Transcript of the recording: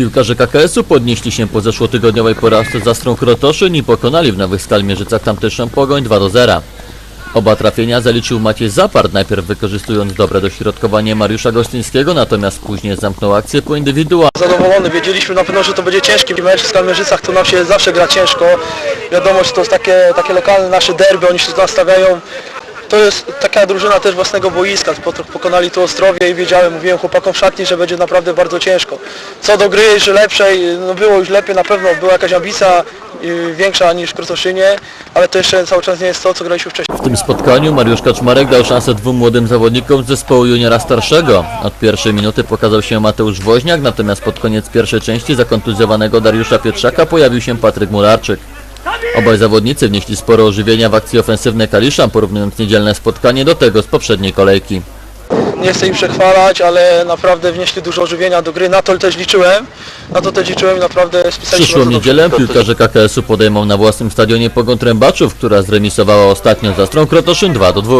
Piłkarze KKS-u podnieśli się po zeszłotygodniowej porażce z Astrą Krotoszyn i pokonali w Nowych Skalmierzycach tamtejszą Pogoń 2 do 0. Oba trafienia zaliczył Maciej Zapart, najpierw wykorzystując dobre dośrodkowanie Mariusza Gostyńskiego, natomiast później zamknął akcję po indywidualnie. zadowolony. Wiedzieliśmy na pewno, że to będzie ciężki mecz. W Skalmierzycach to nam się zawsze gra ciężko. Wiadomo, że to jest takie, takie lokalne nasze derby, oni się nastawiają. To jest taka drużyna też własnego boiska. Po- Pokonali tu Ostrowie i wiedziałem, mówiłem chłopakom w szatni, że będzie naprawdę bardzo ciężko. Co do gry, że lepszej, no było już lepiej na pewno, była jakaś ambicja y, większa niż w Krotoszynie, ale to jeszcze cały czas nie jest to, co graliśmy wcześniej. W tym spotkaniu Mariusz Kaczmarek dał szansę dwóm młodym zawodnikom z zespołu juniora starszego. Od pierwszej minuty pokazał się Mateusz Woźniak, natomiast pod koniec pierwszej części za kontuzjowanego Dariusza Pietrzaka pojawił się Patryk Mularczyk. Obaj zawodnicy wnieśli sporo ożywienia w akcji ofensywnej Kaliszan, porównując niedzielne spotkanie do tego z poprzedniej kolejki. Nie chcę im przechwalać, ale naprawdę wnieśli dużo ożywienia do gry. Na to też liczyłem. Na to też liczyłem i naprawdę spisaliśmy Przyszłą niedzielę piłkarze KKS-u podejmą na własnym stadionie Pogoń Trębaczów, która zremisowała ostatnio z Astrą Krotoszyn 2 do 2.